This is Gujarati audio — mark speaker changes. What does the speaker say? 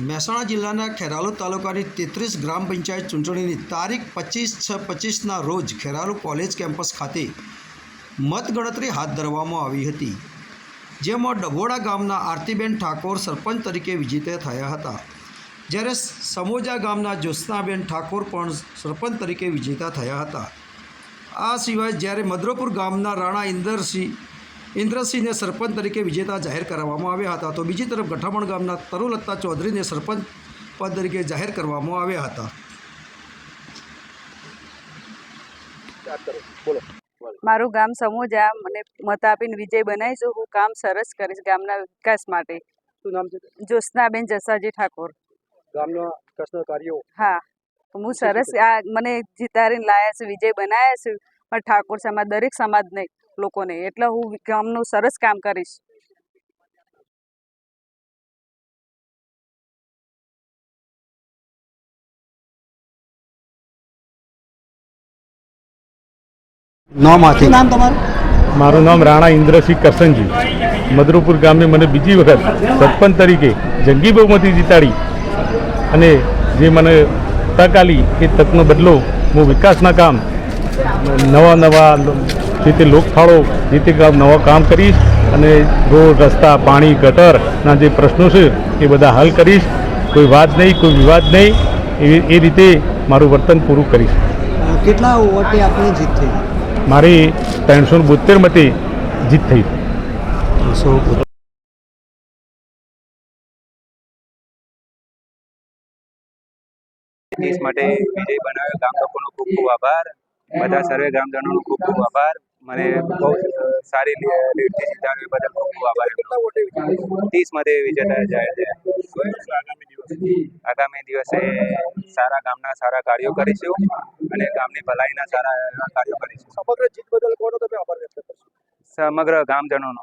Speaker 1: મહેસાણા જિલ્લાના ખેરાલુ તાલુકાની તેત્રીસ ગ્રામ પંચાયત ચૂંટણીની તારીખ પચીસ છ પચીસના રોજ ખેરાલુ કોલેજ કેમ્પસ ખાતે મતગણતરી હાથ ધરવામાં આવી હતી, જેમાં ડભોડા ગામના આરતીબેન ઠાકોર સરપંચ તરીકે વિજેતા થયા હતા. જ્યારે સમોજા ગામના જ્યોત્સનાબેન ઠાકોર પણ સરપંચ તરીકે વિજેતા થયા હતા. આ સિવાય જ્યારે મદ્રોપુર ગામના રાણા ઇન્દરસિંહ ઇન્દ્રસિંહને સરપંચ તરીકે વિજેતા જાહેર કરવામાં આવ્યા હતા. તો બીજી તરફ ગઠામણ ગામના તરુલત્તા ચૌધરીને સરપંચ પદ તરીકે જાહેર કરવામાં આવ્યા હતા.
Speaker 2: મારું ગામ સમોજા મને મત આપીને વિજય બનાવીશું. હું કામ સરસ કરીશ ગામના વિકાસ માટે.
Speaker 3: શું નામ છે
Speaker 2: જ્યોત્સનાબેન જસાજી ઠાકોર.
Speaker 3: ગામના વિકાસના કાર્યો?
Speaker 2: હા. હું સરસ આ મને જીતારીને લાયા છે વિજય બનાવ્યા છે. પણ ઠાકોર સમાજ દરેક સમાજને લોકોને. એટલે હું ગામનું સરસ કામ કરીશ.
Speaker 1: નોમાંથી
Speaker 3: નામ તમારું?
Speaker 4: મારું નામ રાણા ઇન્દ્રસિંહ કરસનજી. મધુરપુર ગામે મને બીજી વખત સરપંચ તરીકે જંગી બહુમતી જીતાડી અને જે મને તક આલી એ તકનો બદલો હું વિકાસના કામ નવા નવા જે તે લોકફાળો જે તે કામ નવા કામ કરીશ અને રોડ રસ્તા પાણી ગટરના જે પ્રશ્નો છે એ બધા હલ કરીશ. કોઈ વાત નહીં કોઈ વિવાદ નહીં. એ એ રીતે મારું વર્તન પૂરું કરીશ.
Speaker 3: કેટલા વોટે આપણે જીત થઈ?
Speaker 4: મારી ત્રણસો બોતેર મતે જીત થઈ.
Speaker 5: દેશ માટે વિજય બનાવ્યો. ગામ લોકોનો ખૂબ ખૂબ આભાર. બધા સર્વે ગ્રામજનોનો ખૂબ ખૂબ આભાર. મને બહુ સારી લીડથી જીતાડ્યો બદલ ખૂબ ખૂબ આભાર એમનો. ત્રીસ મતે વિજેતા જાય છે. આગામી દિવસે સારા ગામના સારા કાર્યો કરીશું અને ગામની ભલાઈના સારા કાર્યો કરીશું.
Speaker 3: સમગ્ર જીત બદલ કોનો તમે આભાર વ્યક્ત કરશો?
Speaker 5: સમગ્ર ગામજનોનો.